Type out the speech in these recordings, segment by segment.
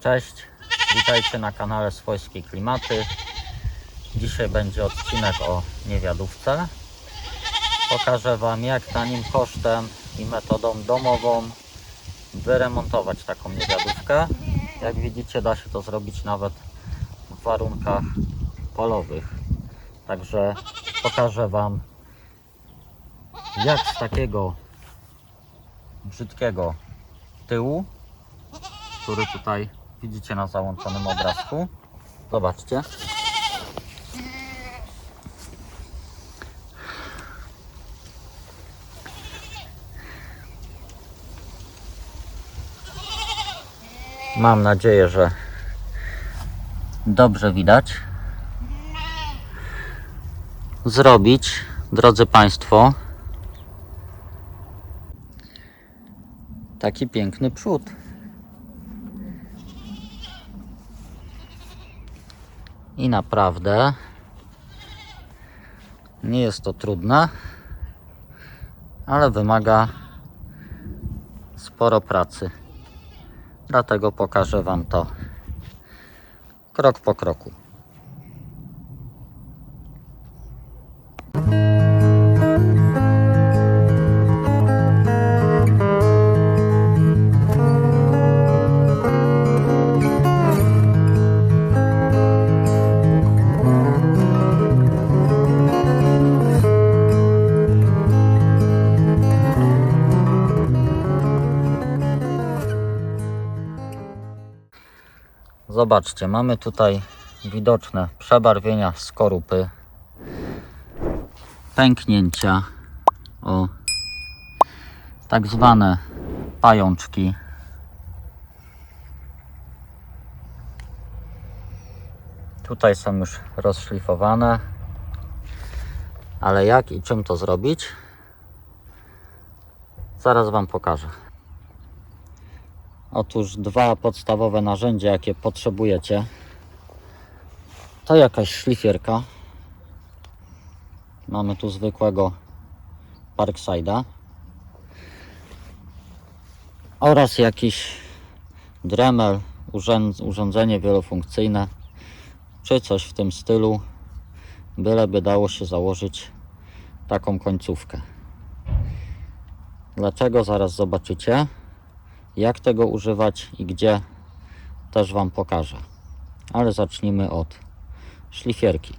Cześć, witajcie na kanale Swojskie Klimaty. Dzisiaj będzie odcinek o niewiadówce. Pokażę Wam jak tanim kosztem i metodą domową wyremontować taką niewiadówkę. Jak widzicie da się to zrobić nawet w warunkach polowych. Także pokażę Wam jak z takiego brzydkiego tyłu który tutaj widzicie na załączonym obrazku. Zobaczcie. Mam nadzieję, że dobrze widać. Zrobić, drodzy Państwo, taki piękny przód. I naprawdę nie jest to trudne, ale wymaga sporo pracy. Dlatego pokażę Wam to krok po kroku. Zobaczcie, mamy tutaj widoczne przebarwienia skorupy, pęknięcia, o tak zwane pajączki. Tutaj są już rozszlifowane, ale jak i czym to zrobić? Zaraz Wam pokażę. Otóż dwa podstawowe narzędzia, jakie potrzebujecie, to jakaś szlifierka. Mamy tu zwykłego Parkside'a oraz jakiś Dremel, urząd- urządzenie wielofunkcyjne, czy coś w tym stylu, byleby dało się założyć taką końcówkę. Dlaczego? Zaraz zobaczycie. Jak tego używać i gdzie też Wam pokażę. Ale zacznijmy od szlifierki.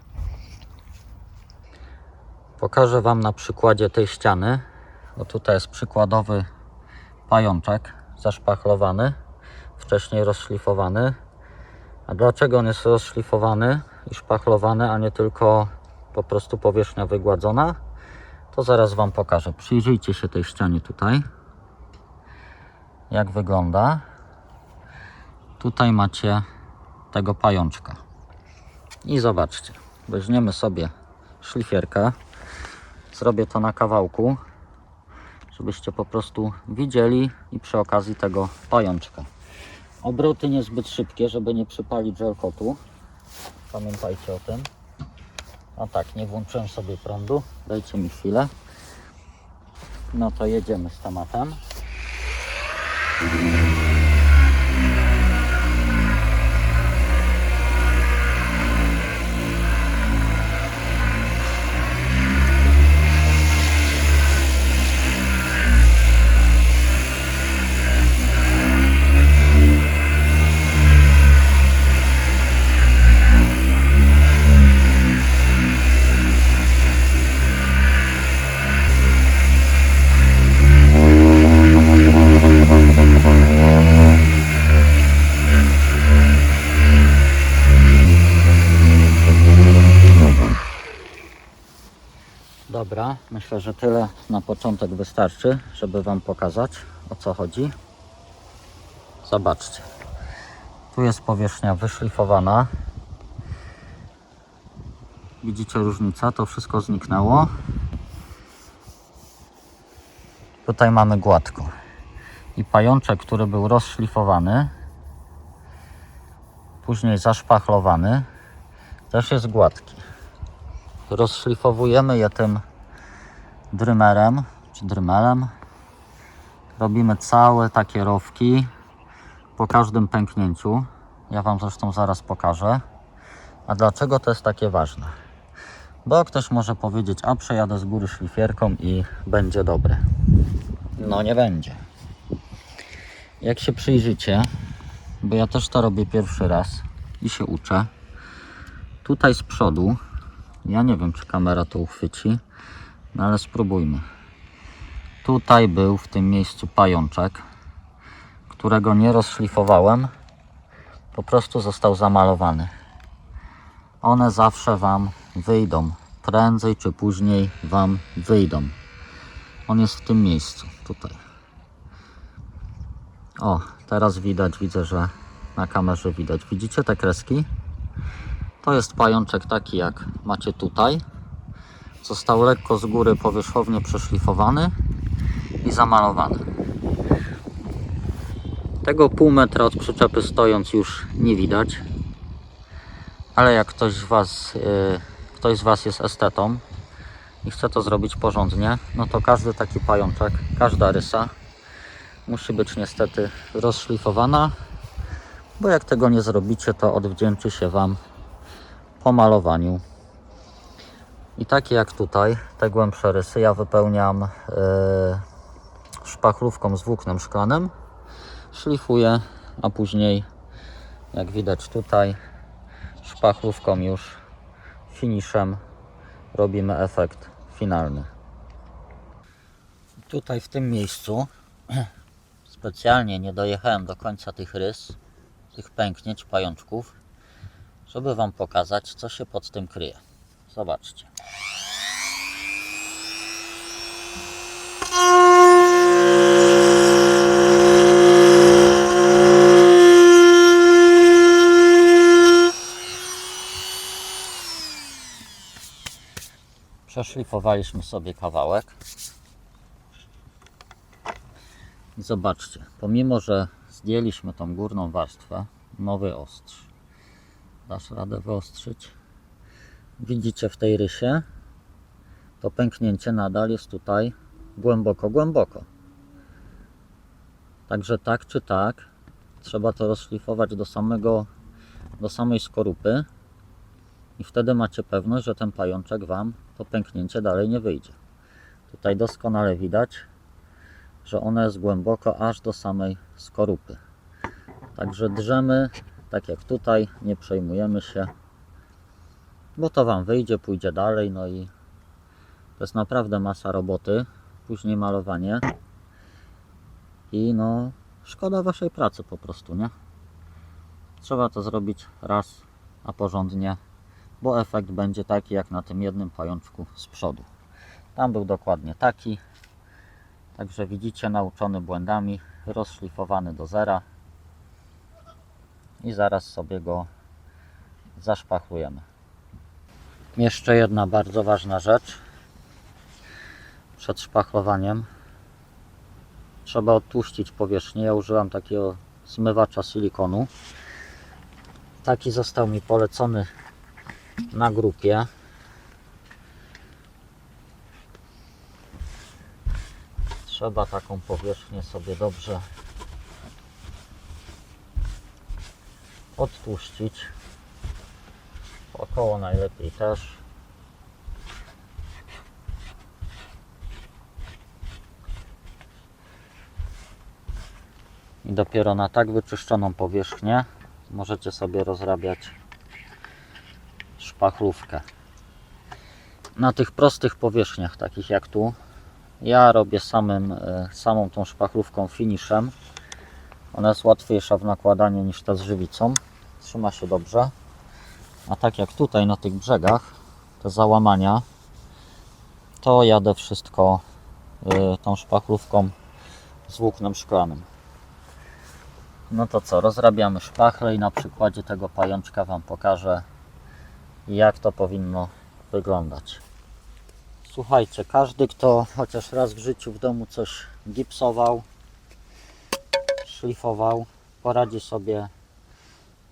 Pokażę Wam na przykładzie tej ściany. O tutaj jest przykładowy pajączek zaszpachlowany, wcześniej rozszlifowany. A dlaczego on jest rozszlifowany i szpachlowany, a nie tylko po prostu powierzchnia wygładzona? To zaraz Wam pokażę. Przyjrzyjcie się tej ścianie tutaj jak wygląda. Tutaj macie tego pajączka. I zobaczcie, weźmiemy sobie szlifierkę. Zrobię to na kawałku, żebyście po prostu widzieli i przy okazji tego pajączka. Obroty niezbyt szybkie, żeby nie przypalić żelkotu. Pamiętajcie o tym. A tak, nie włączyłem sobie prądu. Dajcie mi chwilę. No to jedziemy z tematem. Thank you. Myślę, że tyle na początek wystarczy, żeby Wam pokazać o co chodzi. Zobaczcie. Tu jest powierzchnia wyszlifowana. Widzicie różnicę? To wszystko zniknęło. Tutaj mamy gładko. I pajączek, który był rozszlifowany, później zaszpachlowany, też jest gładki rozszlifowujemy je tym drymerem czy drymelem. Robimy całe takie rowki, po każdym pęknięciu. Ja Wam zresztą zaraz pokażę. A dlaczego to jest takie ważne? Bo ktoś może powiedzieć, a przejadę z góry szlifierką i będzie dobre. No nie będzie. Jak się przyjrzycie, bo ja też to robię pierwszy raz i się uczę. Tutaj z przodu, ja nie wiem czy kamera to uchwyci, no ale spróbujmy. Tutaj był w tym miejscu pajączek, którego nie rozszlifowałem, po prostu został zamalowany. One zawsze Wam wyjdą, prędzej czy później Wam wyjdą. On jest w tym miejscu, tutaj. O, teraz widać, widzę, że na kamerze widać. Widzicie te kreski? To jest pajączek taki jak macie tutaj. Został lekko z góry powierzchownie przeszlifowany i zamalowany. Tego pół metra od przyczepy stojąc już nie widać. Ale jak ktoś z Was, yy, ktoś z Was jest estetą i chce to zrobić porządnie, no to każdy taki pajączek, każda rysa musi być niestety rozszlifowana, bo jak tego nie zrobicie, to odwdzięczy się Wam po malowaniu. I takie jak tutaj, te głębsze rysy ja wypełniam yy, szpachlówką z włóknem szklanym, szlifuję, a później jak widać tutaj szpachlówką już finiszem robimy efekt finalny. Tutaj w tym miejscu specjalnie nie dojechałem do końca tych rys, tych pęknięć pajączków, żeby Wam pokazać, co się pod tym kryje. Zobaczcie. Przeszlifowaliśmy sobie kawałek. I zobaczcie, pomimo że zdjęliśmy tą górną warstwę, nowy ostrz. Dasz radę wyostrzyć? Widzicie w tej rysie? To pęknięcie nadal jest tutaj głęboko, głęboko. Także tak czy tak, trzeba to rozszlifować do samego, do samej skorupy i wtedy macie pewność, że ten pajączek Wam to pęknięcie dalej nie wyjdzie. Tutaj doskonale widać, że ono jest głęboko aż do samej skorupy. Także drzemy, tak jak tutaj, nie przejmujemy się, bo to Wam wyjdzie, pójdzie dalej, no i to jest naprawdę masa roboty, później malowanie i no szkoda Waszej pracy po prostu, nie? Trzeba to zrobić raz, a porządnie, bo efekt będzie taki jak na tym jednym pajączku z przodu. Tam był dokładnie taki, Także widzicie, nauczony błędami, rozszlifowany do zera i zaraz sobie go zaszpachlujemy. Jeszcze jedna bardzo ważna rzecz przed szpachlowaniem. Trzeba odtłuścić powierzchnię. Ja użyłam takiego zmywacza silikonu. Taki został mi polecony na grupie. trzeba taką powierzchnię sobie dobrze odtłuścić. Około najlepiej też. I dopiero na tak wyczyszczoną powierzchnię możecie sobie rozrabiać szpachlówkę. Na tych prostych powierzchniach, takich jak tu, ja robię samym, e, samą tą szpachlówką finishem. Ona jest łatwiejsza w nakładaniu niż ta z żywicą. Trzyma się dobrze. A tak jak tutaj na tych brzegach, te załamania, to jadę wszystko e, tą szpachlówką z włóknem szklanym. No to co, rozrabiamy szpachle i na przykładzie tego pajączka Wam pokażę jak to powinno wyglądać. Słuchajcie, każdy kto chociaż raz w życiu w domu coś gipsował, szlifował, poradzi sobie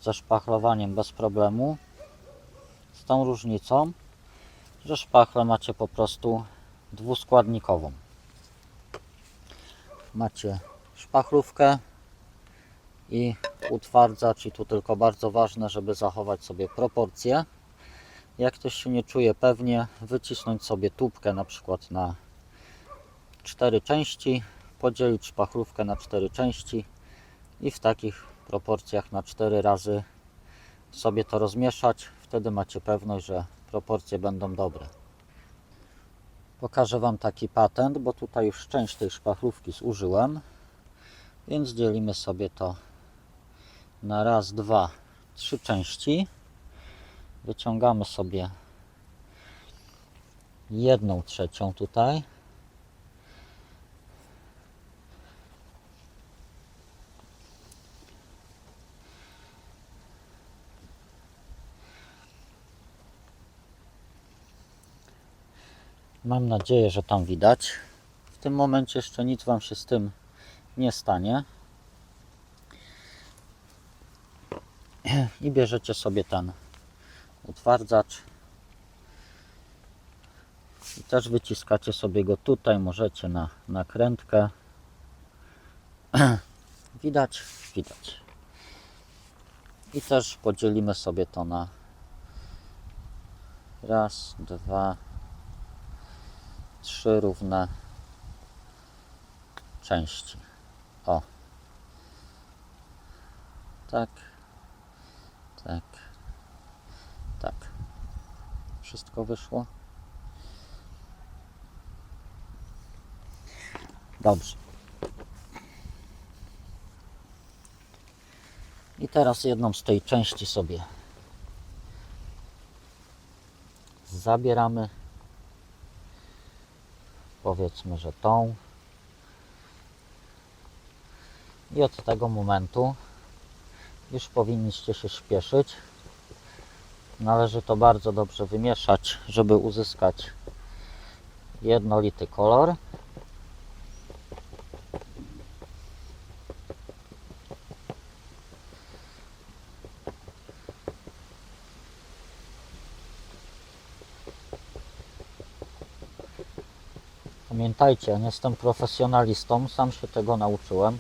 ze szpachlowaniem bez problemu. Tą różnicą, że szpachlę macie po prostu dwuskładnikową. Macie szpachlówkę i utwardzacz i tu tylko bardzo ważne, żeby zachować sobie proporcje. Jak ktoś się nie czuje pewnie, wycisnąć sobie tubkę na przykład na cztery części, podzielić szpachlówkę na cztery części i w takich proporcjach na cztery razy sobie to rozmieszać. Wtedy macie pewność, że proporcje będą dobre. Pokażę Wam taki patent, bo tutaj już część tej szpachlówki zużyłem. Więc dzielimy sobie to na raz, dwa, trzy części. Wyciągamy sobie jedną trzecią tutaj. Mam nadzieję, że tam widać. W tym momencie jeszcze nic Wam się z tym nie stanie. I bierzecie sobie ten utwardzacz. I też wyciskacie sobie go tutaj, możecie na nakrętkę. Widać? Widać. I też podzielimy sobie to na raz, dwa, trzy równe części. O. Tak. Tak. Tak. Wszystko wyszło. Dobrze. I teraz jedną z tej części sobie zabieramy. Powiedzmy, że tą. I od tego momentu już powinniście się śpieszyć. Należy to bardzo dobrze wymieszać, żeby uzyskać jednolity kolor. Pamiętajcie, ja nie jestem profesjonalistą, sam się tego nauczyłem.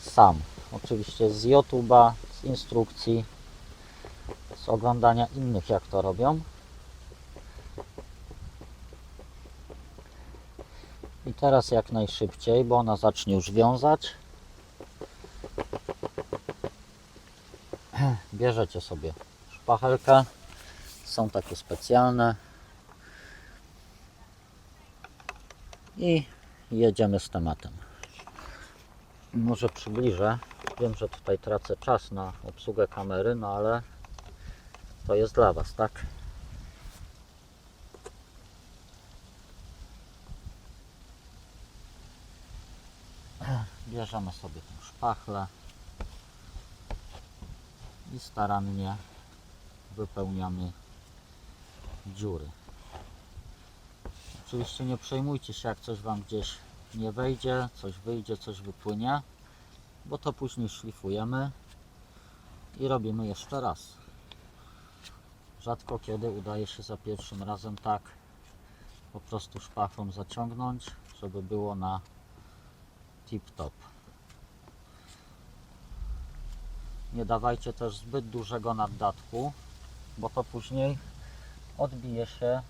Sam. Oczywiście z YouTube'a, z instrukcji, z oglądania innych, jak to robią. I teraz jak najszybciej, bo ona zacznie już wiązać. Bierzecie sobie szpachelkę. Są takie specjalne. I jedziemy z tematem. Może przybliżę. Wiem, że tutaj tracę czas na obsługę kamery, no ale to jest dla Was, tak? Bierzemy sobie tą szpachlę i starannie wypełniamy dziury. Oczywiście nie przejmujcie się, jak coś Wam gdzieś nie wejdzie, coś wyjdzie, coś wypłynie, bo to później szlifujemy i robimy jeszcze raz. Rzadko kiedy udaje się za pierwszym razem tak po prostu szpachlą zaciągnąć, żeby było na tip-top. Nie dawajcie też zbyt dużego naddatku, bo to później odbije się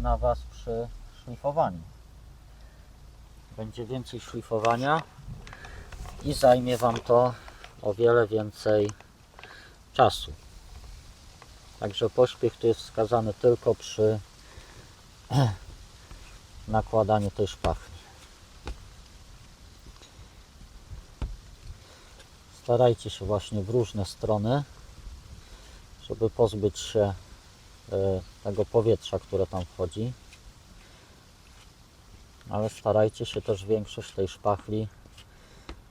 na Was przy szlifowaniu. Będzie więcej szlifowania i zajmie Wam to o wiele więcej czasu. Także pośpiech tu jest wskazany tylko przy nakładaniu tej szpachli. Starajcie się właśnie w różne strony, żeby pozbyć się e, tego powietrza, które tam wchodzi. Ale starajcie się też większość tej szpachli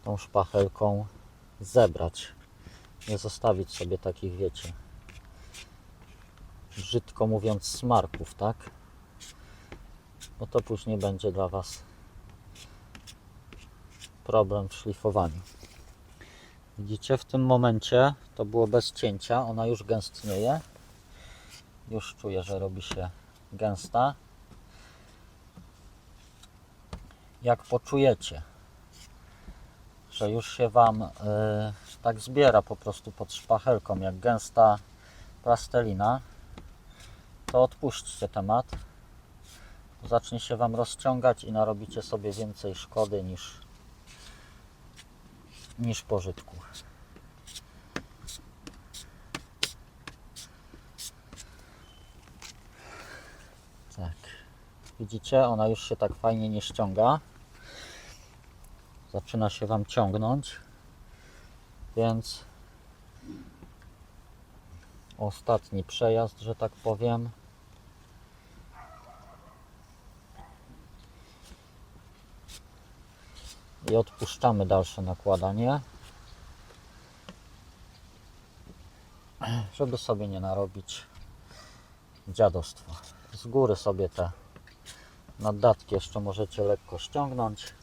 tą szpachelką zebrać. Nie zostawić sobie takich, wiecie, brzydko mówiąc, smarków, tak? Bo to później będzie dla Was problem w szlifowaniu. Widzicie, w tym momencie to było bez cięcia, ona już gęstnieje. Już czuję, że robi się gęsta. Jak poczujecie, kurczę, już się Wam y, tak zbiera po prostu pod szpachelką, jak gęsta plastelina, to odpuśćcie temat. Zacznie się Wam rozciągać i narobicie sobie więcej szkody niż, niż pożytku. Tak. Widzicie, ona już się tak fajnie nie ściąga. Zaczyna się Wam ciągnąć. Więc ostatni przejazd, że tak powiem. I odpuszczamy dalsze nakładanie. Żeby sobie nie narobić dziadostwa. Z góry sobie te naddatki jeszcze możecie lekko ściągnąć.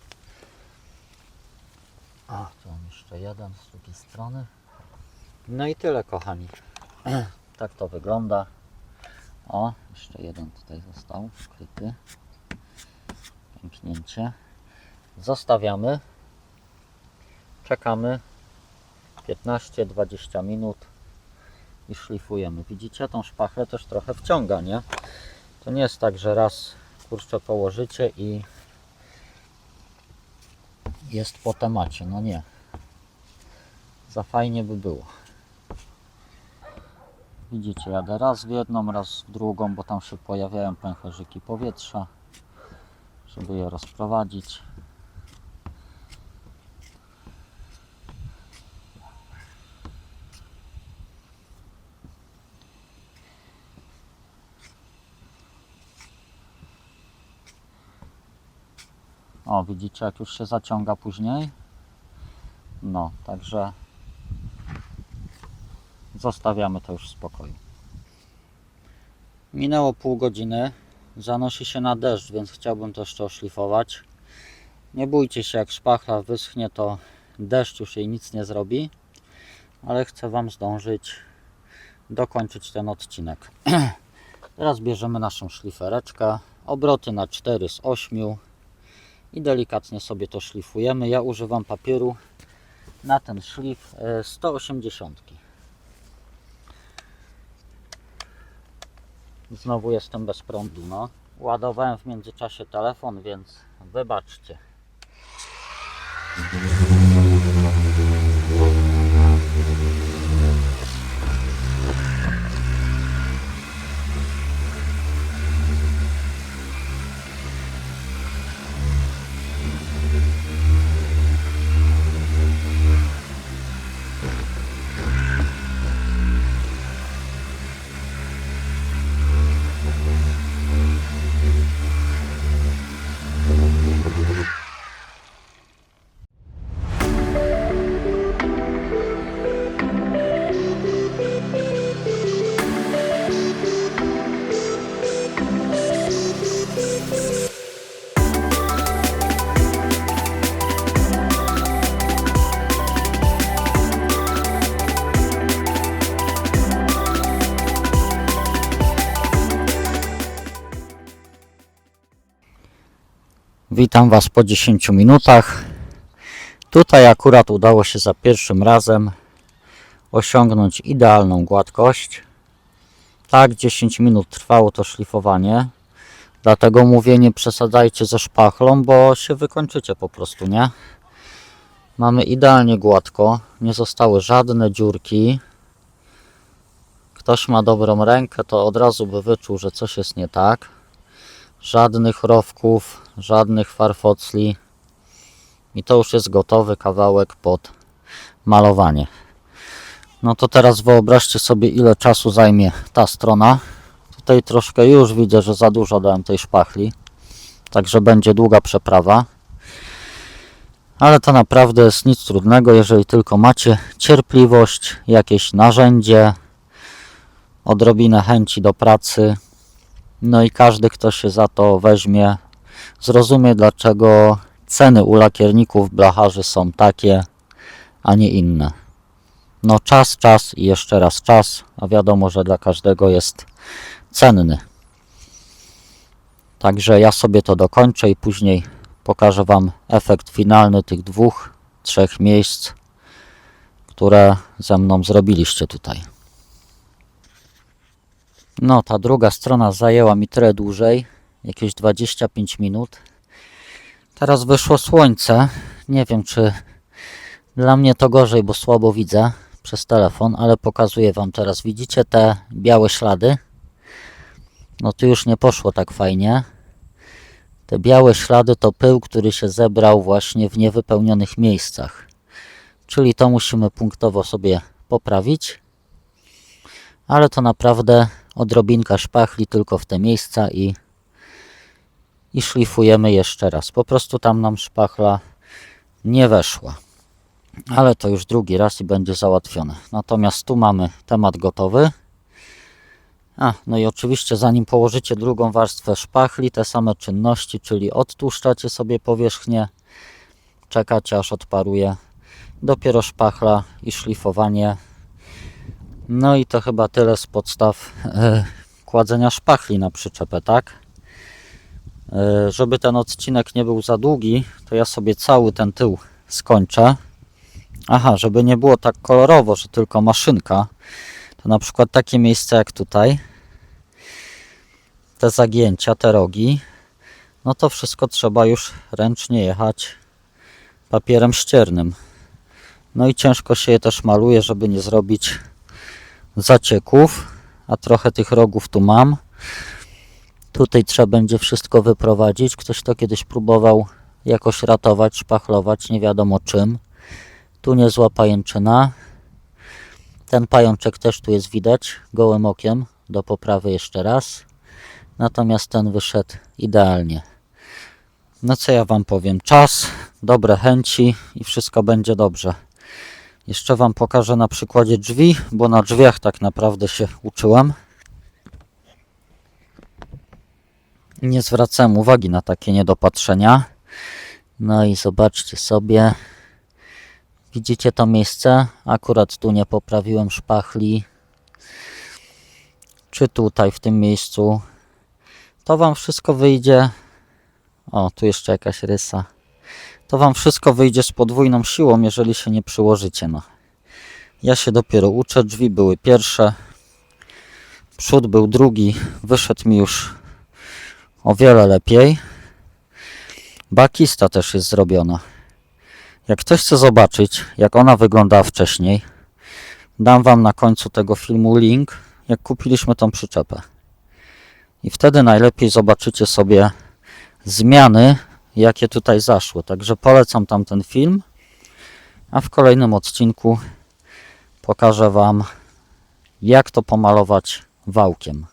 A, tu mam jeszcze jeden z drugiej strony. No i tyle, kochani. Tak to wygląda. O, jeszcze jeden tutaj został wkryty. Pięknięcie. Zostawiamy. Czekamy 15-20 minut i szlifujemy. Widzicie, tą szpachlę też trochę wciąga, nie? To nie jest tak, że raz kurczę położycie i jest po temacie. No nie. Za fajnie by było. Widzicie, jadę raz w jedną, raz w drugą, bo tam się pojawiają pęcherzyki powietrza, żeby je rozprowadzić. Widzicie, jak już się zaciąga później. No, także zostawiamy to już w spokoju. Minęło pół godziny. Zanosi się na deszcz, więc chciałbym to jeszcze oszlifować. Nie bójcie się, jak szpachla wyschnie, to deszcz już jej nic nie zrobi. Ale chcę Wam zdążyć dokończyć ten odcinek. Teraz bierzemy naszą szlifereczkę. Obroty na 4 z 8 i delikatnie sobie to szlifujemy. Ja używam papieru na ten szlif e, 180. Znowu jestem bez prądu, no. Ładowałem w międzyczasie telefon, więc wybaczcie. Witam Was po 10 minutach. Tutaj akurat udało się za pierwszym razem osiągnąć idealną gładkość. Tak, 10 minut trwało to szlifowanie. Dlatego mówię, nie przesadzajcie ze szpachlą, bo się wykończycie po prostu, nie? Mamy idealnie gładko, nie zostały żadne dziurki. Ktoś ma dobrą rękę, to od razu by wyczuł, że coś jest nie tak. Żadnych rowków, żadnych farfocli. I to już jest gotowy kawałek pod malowanie. No to teraz wyobraźcie sobie ile czasu zajmie ta strona. Tutaj troszkę już widzę, że za dużo dałem tej szpachli. Także będzie długa przeprawa. Ale to naprawdę jest nic trudnego, jeżeli tylko macie cierpliwość, jakieś narzędzie, odrobinę chęci do pracy. No i każdy, kto się za to weźmie, zrozumie, dlaczego ceny u lakierników blacharzy są takie, a nie inne. No czas, czas i jeszcze raz czas, a wiadomo, że dla każdego jest cenny. Także ja sobie to dokończę i później pokażę Wam efekt finalny tych dwóch trzech miejsc, które ze mną zrobiliście tutaj. No, ta druga strona zajęła mi tyle dłużej, jakieś 25 minut. Teraz wyszło słońce. Nie wiem, czy dla mnie to gorzej, bo słabo widzę przez telefon, ale pokazuję Wam teraz. Widzicie te białe ślady? No tu już nie poszło tak fajnie. Te białe ślady to pył, który się zebrał właśnie w niewypełnionych miejscach. Czyli to musimy punktowo sobie poprawić. Ale to naprawdę odrobinka szpachli tylko w te miejsca i, i szlifujemy jeszcze raz. Po prostu tam nam szpachla nie weszła. Ale to już drugi raz i będzie załatwione. Natomiast tu mamy temat gotowy. A, no i oczywiście zanim położycie drugą warstwę szpachli, te same czynności, czyli odtłuszczacie sobie powierzchnię, czekacie aż odparuje, dopiero szpachla i szlifowanie. No i to chyba tyle z podstaw e, kładzenia szpachli na przyczepę, tak? E, żeby ten odcinek nie był za długi, to ja sobie cały ten tył skończę. Aha, żeby nie było tak kolorowo, że tylko maszynka, to na przykład takie miejsce jak tutaj, te zagięcia, te rogi, no to wszystko trzeba już ręcznie jechać papierem ściernym. No i ciężko się je też maluje, żeby nie zrobić zacieków, a trochę tych rogów tu mam. Tutaj trzeba będzie wszystko wyprowadzić. Ktoś to kiedyś próbował jakoś ratować, szpachlować, nie wiadomo czym. Tu niezła pajęczyna. Ten pajączek też tu jest widać gołym okiem. Do poprawy jeszcze raz. Natomiast ten wyszedł idealnie. No co ja Wam powiem? Czas, dobre chęci i wszystko będzie dobrze. Jeszcze Wam pokażę na przykładzie drzwi, bo na drzwiach tak naprawdę się uczyłem. Nie zwracałem uwagi na takie niedopatrzenia. No i zobaczcie sobie. Widzicie to miejsce? Akurat tu nie poprawiłem szpachli. Czy tutaj w tym miejscu. To Wam wszystko wyjdzie. O, tu jeszcze jakaś rysa. To Wam wszystko wyjdzie z podwójną siłą, jeżeli się nie przyłożycie. No. Ja się dopiero uczę. Drzwi były pierwsze. Przód był drugi. Wyszedł mi już o wiele lepiej. Bakista też jest zrobiona. Jak ktoś chce zobaczyć, jak ona wyglądała wcześniej, dam Wam na końcu tego filmu link, jak kupiliśmy tą przyczepę. I wtedy najlepiej zobaczycie sobie zmiany, jakie tutaj zaszły. Także polecam tam ten film, a w kolejnym odcinku pokażę Wam, jak to pomalować wałkiem.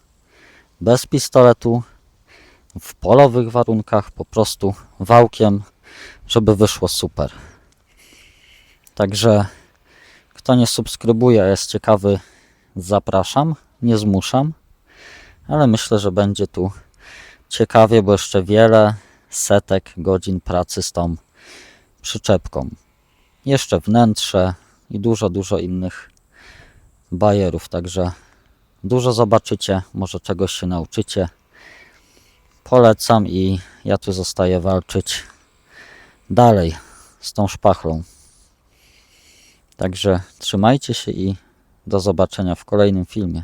Bez pistoletu, w polowych warunkach, po prostu wałkiem, żeby wyszło super. Także kto nie subskrybuje, a jest ciekawy, zapraszam, nie zmuszam, ale myślę, że będzie tu ciekawie, bo jeszcze wiele setek godzin pracy z tą przyczepką. Jeszcze wnętrze i dużo, dużo innych bajerów, także dużo zobaczycie, może czegoś się nauczycie. Polecam i ja tu zostaję walczyć dalej z tą szpachlą. Także trzymajcie się i do zobaczenia w kolejnym filmie.